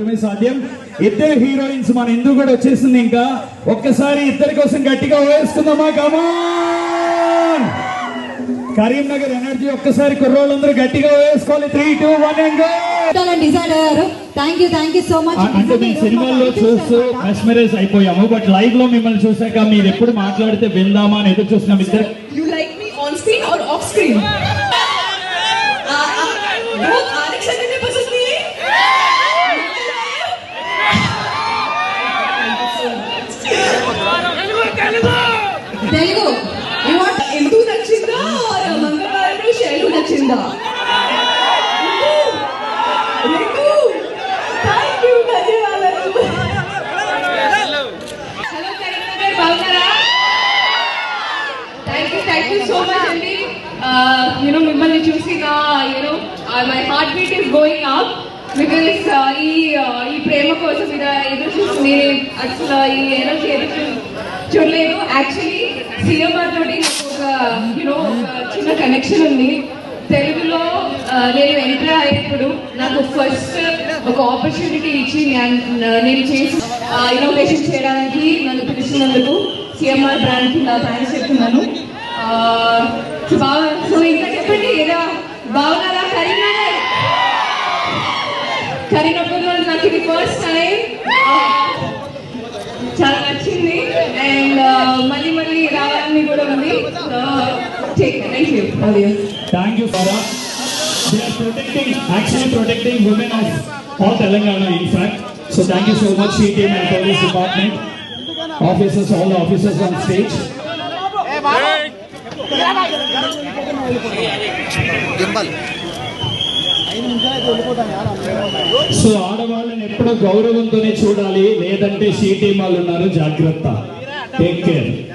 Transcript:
మాత్రమే సాధ్యం. ఇద్దరు హీరోయిన్స్ మన ఇందు కూడా వచ్చేసింది ఇంకా. ఒక్కసారి ఇద్దరి కోసం గట్టిగా వేసుకుందామా? కమాన్ కరీంనగర్ ఎనర్జీ ఒక్కసారి కుర్రోళ్ళందరూ గట్టిగా వేసుకోవాలి. Three two one and thank you thank you so much అంటే మేము సినిమాల్లో చూస్తూ మెస్మరైజ్ అయిపోయాము. బట్ లైవ్లో మిమ్మల్ని చూసాక మీరు ఎప్పుడు మాట్లాడితే విందామా అని ఎదురు చూస్తున్నాం. ఇద్దరు like me on screen or off screen? Telugu. ఎందుకు నచ్చిందా? మంగళవారం మచ్ నచ్చిందా యూనో మిమ్మల్ని చూసి నా you know my heartbeat is going up because ఈ ఈ ప్రేమ కోసం ఇలా ఎదురు చూస్తుంది అసలు ఈ ఎనర్జీ ఎదురు చూడలేదు. యాక్చువల్లీ సీఎంఆర్ తోటి నాకు ఒక యూనో చిన్న కనెక్షన్ ఉంది. తెలుగులో నేను ఎంటర్ అయ్యేప్పుడు నాకు ఫస్ట్ ఒక ఆపర్చునిటీ ఇచ్చి నేను- నేను చేసి ఇన్నోవేషన్ చేయడానికి నన్ను పిలిచినందుకు సిఎంఆర్ బ్రాండ్కి నా థ్యాంక్స్ చెప్తున్నాను. సో బాగా సో ఇంకా చెప్పండి ఏదో? బాగున్నారా? కరీనా కరీనప్పుడు నాకు ఇది ఫస్ట్ టైం చాలా నచ్చింది. అండ్ మళ్ళీ మళ్ళీ రావాలని కూడా ఉంది. Thank you thank you protecting actually protecting Telangana in so thank you so much ఈ team officers all officers so ఆడవాళ్ళని ఎప్పుడో గౌరవంతోనే చూడాలి లేదంటే షీ వాళ్ళు ఉన్నారు జాగ్రత్త. Take care.